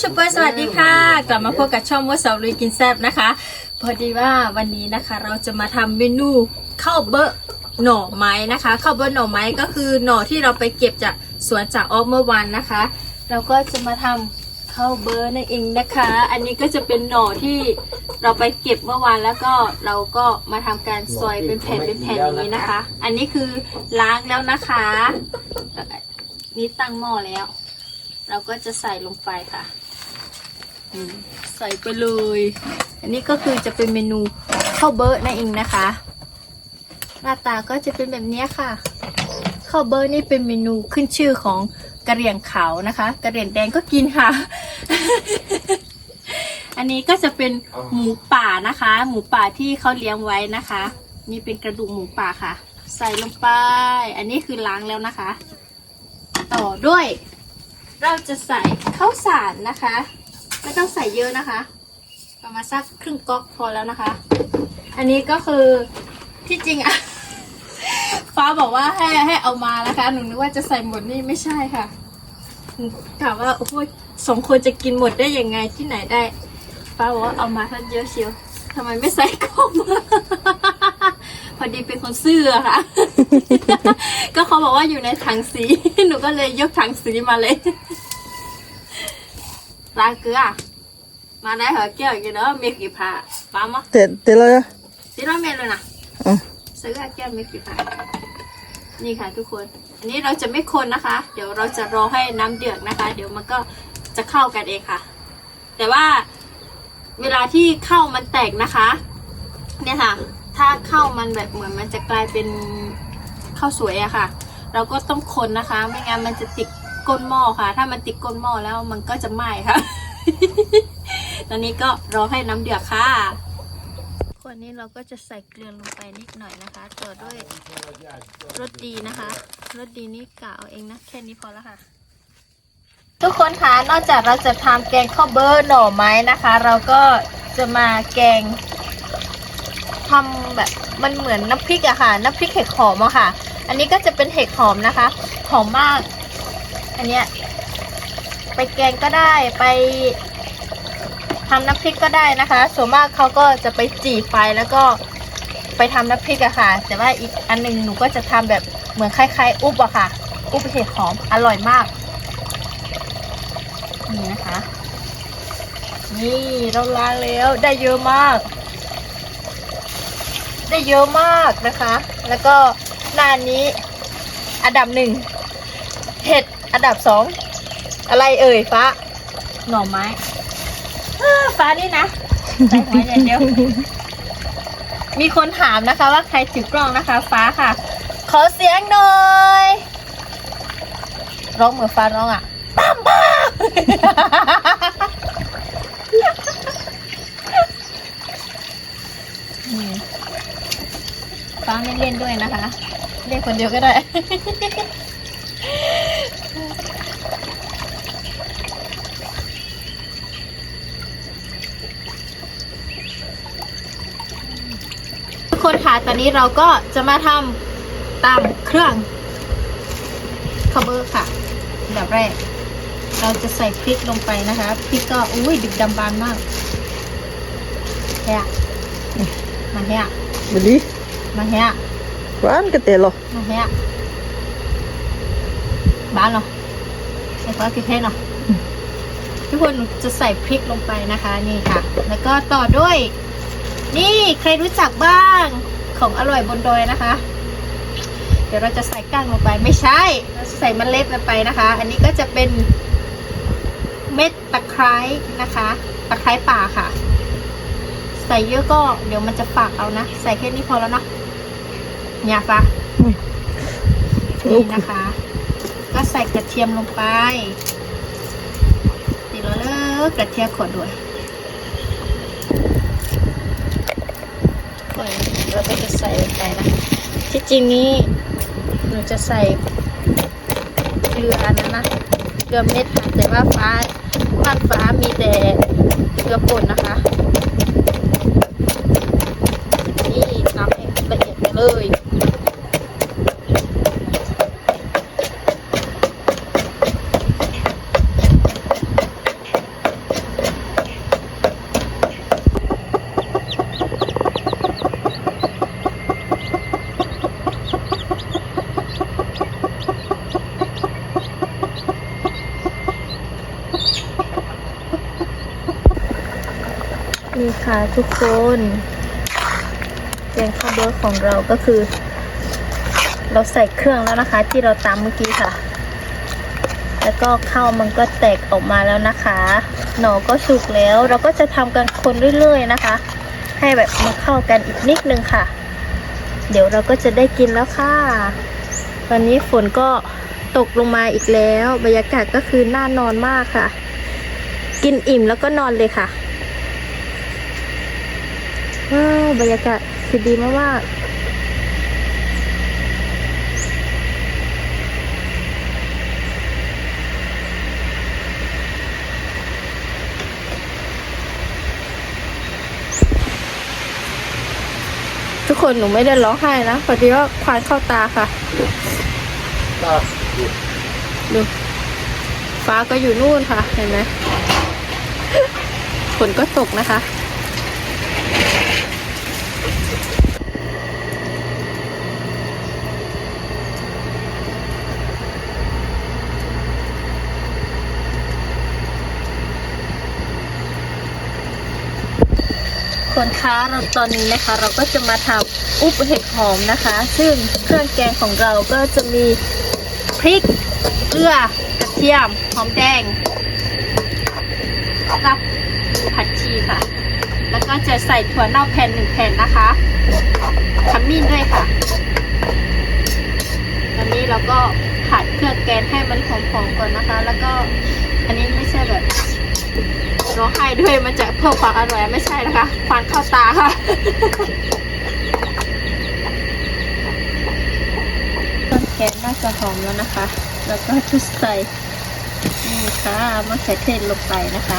ชูเปอร์สวัสดีค่ะ กลับมาพบกับช่องมดสาวลุยกินแซบนะคะ พอดีว่าวันนี้นะคะ เราจะมาทำเมนูข้าวเบอะหน่อไม้นะคะข้าวเบอะหน่อไม้ก็คือหน่อที่เราไปเก็บจากสวนจากออฟเมื่อวานนะคะ เราก็จะมาทำข้าวเบอะนั่นเองนะคะ อันนี้ก็จะเป็นหน่อที่เราไปเก็บเมื่อวานแล้วก็เราก็มาทำการซอยเป็นแผ่นเป็นแผ่นอย่างนี้นะคะ อันนี้คือล้างแล้วนะคะ นี่ตั้งหม้อแล้วเราก็จะใส่ลงไปค่ะ ใส่ไปเลย อันนี้ก็คือจะเป็นเมนูข้าวเบอร์นั่นเองนะคะ หน้าตาก็จะเป็นแบบนี้ค่ะข้าวเบอร์นี่เป็นเมนูขึ้นชื่อของกระเหรี่ยงขาวนะคะกระเหรี่ยงแดงก็กินค่ะ อันนี้ก็จะเป็นหมูป่านะคะ หมูป่าที่เขาเลี้ยงไว้นะคะ นี่เป็นกระดูกหมูป่าค่ะ ใส่ลงไป อันนี้คือล้างแล้วนะคะ ต่อด้วย เราจะใส่ข้าวสารนะคะ ไม่ต้องใส่เยอะนะคะ ประมาณสักครึ่งก๊อกพอแล้วนะคะ อันนี้ก็คือที่จริงอะฟ้าบอกว่าให้ให้เอามานะคะ หนูนึกว่าจะใส่หมดนี่ไม่ใช่ค่ะหนูถามว่าโอ้โหสองคนจะกินหมดได้ยังไงที่ไหนได้ฟ้าบอกว่าเอามาท่านเยอะเชียวทำไมไม่ใส่กล่องพอดีเป็นคนซื่อค่ะ ก็เขาบอกว่าอยู่ในถังสี หนูก็เลยยกถังสีมาเลย ล้างเกลือ มาได้เหรอแก้วกี่เนาะมีกี่ผ้าป้ามะ Te, te lo da. สีร้อยเมตรเลยนะ Ah, ซื้อแก้วมีกี่ผ้านี่ค่ะทุกคน อันนี้เราจะไม่คนนะคะ เดี๋ยวเราจะรอให้น้ำเดือดนะคะ เดี๋ยวมันก็จะเข้ากันเองค่ะ แต่ว่าเวลาที่ข้าวมันแตกนะคะ เนี่ยค่ะ ถ้าข้าวมันแบบเหมือนมันจะกลายเป็นข้าวสวยอะค่ะ เราก็ต้องคนนะคะ ไม่งั้นมันจะติด ก้นหม้อค่ะ ถ้ามันติดก้นหม้อแล้วมันก็จะไหม้ค่ะ ตอนนี้ก็รอให้น้ำเดือดค่ะคนนี้เราก็จะใส่เกลือลงไปนิดหน่อยนะคะต่อด้วยรสดีนะคะรสดีนี่กะเอาเองนะแค่นี้พอแล้วค่ะ ทุกคนคะนอกจากเราจะทำแกงข้าวเบอร์หน่อไม้นะคะ เราก็จะมาแกงทำแบบมันเหมือนน้ำพริกอะค่ะ น้ำพริกเห็ดหอมอะค่ะ อันนี้ก็จะเป็นเห็ดหอมนะคะ หอมมาก อันเนี้ยไปแกงก็ได้ไปทำน้ำพริกก็ได้นะคะ ส่วนมากเขาก็จะไปจี่ไฟแล้วก็ไปทำน้ำพริกอะค่ะ แต่ว่าอีกอันหนึงหนูก็จะทำแบบเหมือนคล้ายๆ อุบอะค่ะ อุบเห็ดหอมอร่อยมาก นี่นะคะ นี่เราล้างแล้วได้เยอะมาก ได้เยอะมากนะคะ แล้วก็หน้านี้อันดับหนึ่งเห็ด อันดับสองอะไรเอ่ยฟ้าหน่อไม้อ้าฟ้านี่นะใส่หัวอย่างเดียวมีคนถามนะคะว่าใครถือกล้องนะคะ ฟ้าค่ะ ขอเสียงหน่อยร้องเหมือนฟ้าร้องอะปั๊มปั๊มนี่ฟ้าไม่เล่นด้วยนะคะ เล่นคนเดียวก็ได้ ทุก คนค่ะ ตอนนี้เราก็จะมาทำตามเครื่องคาเบอร์ค่ะอันดับแรก เราจะใส่พริกลงไปนะคะพริกก็อุ้ยดึกดำบานมากแฮะมาแฮะ beli. มาแฮะ Kuan ke telo. มาแฮะบ้านเหรอใส่ซอสพริกแห้งเหรอทุกคนหนูจะใส่พริกลงไปนะคะนี่ค่ะ แล้วก็ต่อด้วย นี่ใครรู้จักบ้างของอร่อยบนดอยนะคะ เดี๋ยวเราจะใส่ก้างลงไปไม่ใช่เราจะใส่มเมล็ดลงไปนะคะ อันนี้ก็จะเป็นเม็ดตะไคร้นะคะตะไคร้ป่าค่ะ ใส่เยอะก็เดี๋ยวมันจะฝากเอานะ ใส่แค่นี้พอแล้วเนาะเนี่ยฟ้านี่นะคะ ก็ใส่กระเทียมลงไปติดแล้วเลยกระเทียมขวดด้วยก่อน เราก็จะใส่ลงไปนะที่จริงนี้หนูจะใส่เกลือนะนะเกลือเม็ดค่ะแต่ว่าฟ้าบ้านฟ้ามีแต่เกลือป่นนะคะนี่ทำให้ละเอียดเลย คะทุกคนแกงข้าวเบอร์ของเราก็คือ เราใส่เครื่องแล้วนะคะ ที่เราตำเมื่อกี้ค่ะ แล้วก็ข้าวมันก็แตกออกมาแล้วนะคะ หน่อก็สุกแล้ว เราก็จะทำกันคนเรื่อยๆนะคะ ให้แบบมันเข้ากันอีกนิดนึงค่ะ เดี๋ยวเราก็จะได้กินแล้วค่ะตอนนี้ฝนก็ตกลงมาอีกแล้ว บรรยากาศก็คือน่านอนมากค่ะ กินอิ่มแล้วก็นอนเลยค่ะ ว้าวบรรยากาศคือดีมากๆทุกคนหนูไม่ได้ร้องไห้นะพอดีว่าควานเข้าตาค่ะ ดูฟ้าก็อยู่นู่นค่ะ เห็นไหมฝนก็ตกนะคะ คนค้าเราตอนนี้นะคะเราก็จะมาทำอุบเห็ดหอมนะคะ ซึ่งเครื่องแกงของเราก็จะมีพริกเกลือกระเทียมหอมแดงกับผักชีค่ะ แล้วก็จะใส่ถั่วเน่าแผ่นหนึ่งแผ่นนะคะขมิ้นด้วยค่ะตอนนี้เราก็ผัดเครื่องแกงให้มันหอมๆก่อนนะคะ แล้วก็อันนี้ไม่ใช่แบบร้องไห้ด้วยมันจะเพิ่มความอร่อยไม่ใช่นะคะควันเข้าตาค่ะต้นแกงน่าจะหอมแล้วนะคะ แล้วก็จะใส่นี่ค่ะมะเขือเทศลงไปนะคะ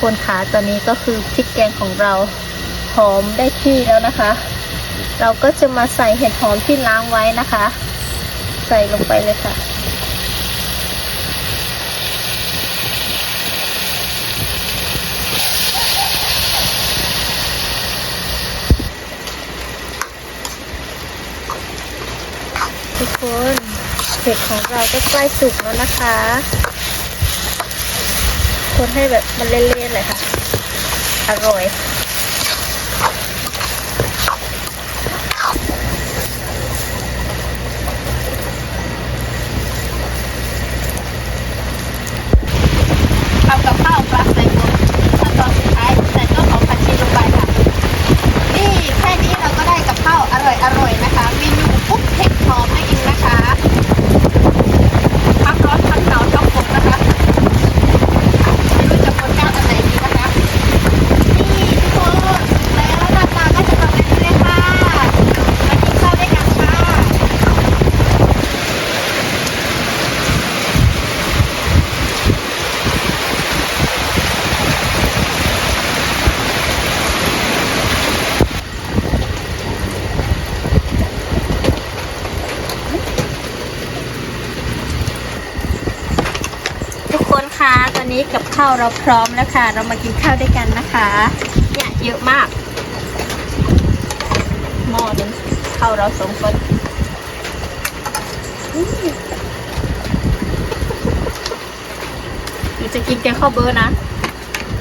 คนคะตอนนี้ก็คือพริกแกงของเราหอมได้ที่แล้วนะคะ เราก็จะมาใส่เห็ดหอมที่ล้างไว้นะคะ ใส่ลงไปเลยค่ะ ทุกคนเห็ดของเราก็ใกล้สุกแล้วนะคะ คนให้แบบมันเล่นๆเลยค่ะ อร่อย ทำกับข้าวปลาใส่หมดขั้นตอนสุดท้ายใส่ต้นหอมผักชีลงไปค่ะ นี่แค่นี้เราก็ได้กับข้าวอร่อยอร่อยๆนะคะ เมนูปุ๊บเผ็ดหอมนั่นเองนะคะทั้งร้อนทั้งหนาวทั้งฝนนะคะ ไม่รู้จะโฟกัสอันไหนดีนะคะ นี่ทุกคนแล้วหน้าตาก็จะประมาณนี้เลยค่ะ มากินข้าวด้วยกันค่ะ ทุกคนคะตอนนี้กับข้าว เราพร้อมแล้วค่ะ เรามากินข้าวด้วยกันนะคะ เนี่ยเยอะมาก หม้อหนึงข้าวเราสองคนอื้อหรือจะกินแกงข้าวเบอร์นะ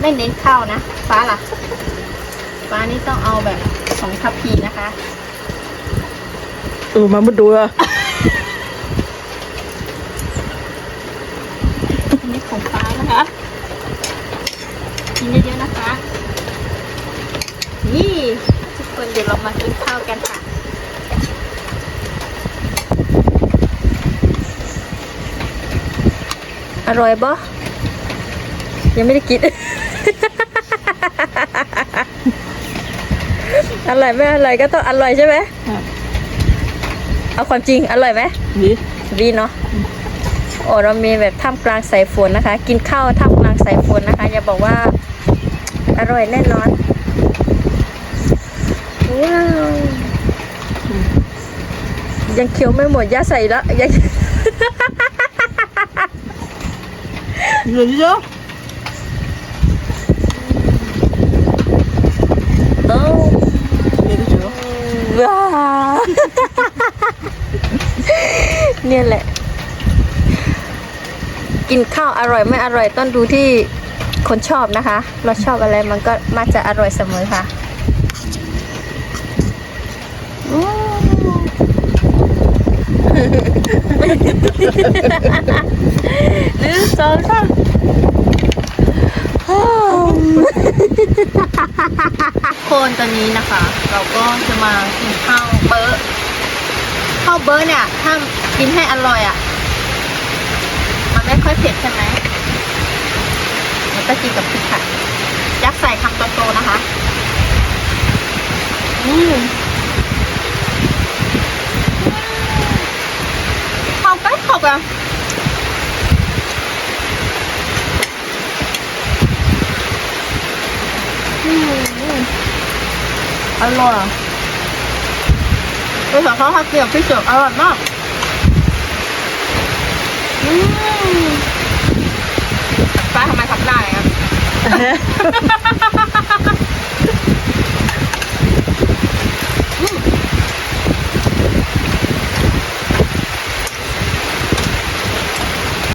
ไม่เน้นข้าวนะ ฟ้าล่ะ ฟ้านี่ต้องเอาแบบสองทัพพีนะคะเออมามาดูอะอันนี้ของฟ้านะคะ กินเยอะๆนะคะ นี่ทุกคนเดี๋ยวเรามากินข้าวกันค่ะอร่อยบ่ยังไม่ได้กิน อร่อยไม่อร่อยก็ต้องอร่อยใช่ไหม เอาความจริงอร่อยไหมนี่ดีเนาะ โอ้เรามีแบบท่ามกลางสายฝนนะคะ กินข้าวท่ามกลางสายฝนนะคะ อย่าบอกว่าอร่อยแน่นอนว้าวยังเคี้ยวไม่หมดย่าใส่ละยังเหลือเยอะเอ้าว้าเนี่ยแหละ กินข้าวอร่อยไม่อร่อยต้องดูที่คนชอบนะคะ เราชอบอะไรมันก็มักจะอร่อยเสมอค่ะหนึ่งสองสามคนตอนนี้นะคะ เราก็จะมากินข้าวเบอร์ข้าวเบอร์เนี่ย ถ้ากินให้อร่อยอะ ไม่ค่อยเผ็ดใช่ไหมแล้วก็กินกับพริกค่ะยักใส่คำโตๆนะคะ อืมเข้ากันเข้ากันอืมอร่อยโดยเฉพาะข้าเกรี๊ยวพริกเกลืออร่อยมาก ป้าทำไมทำได้อะ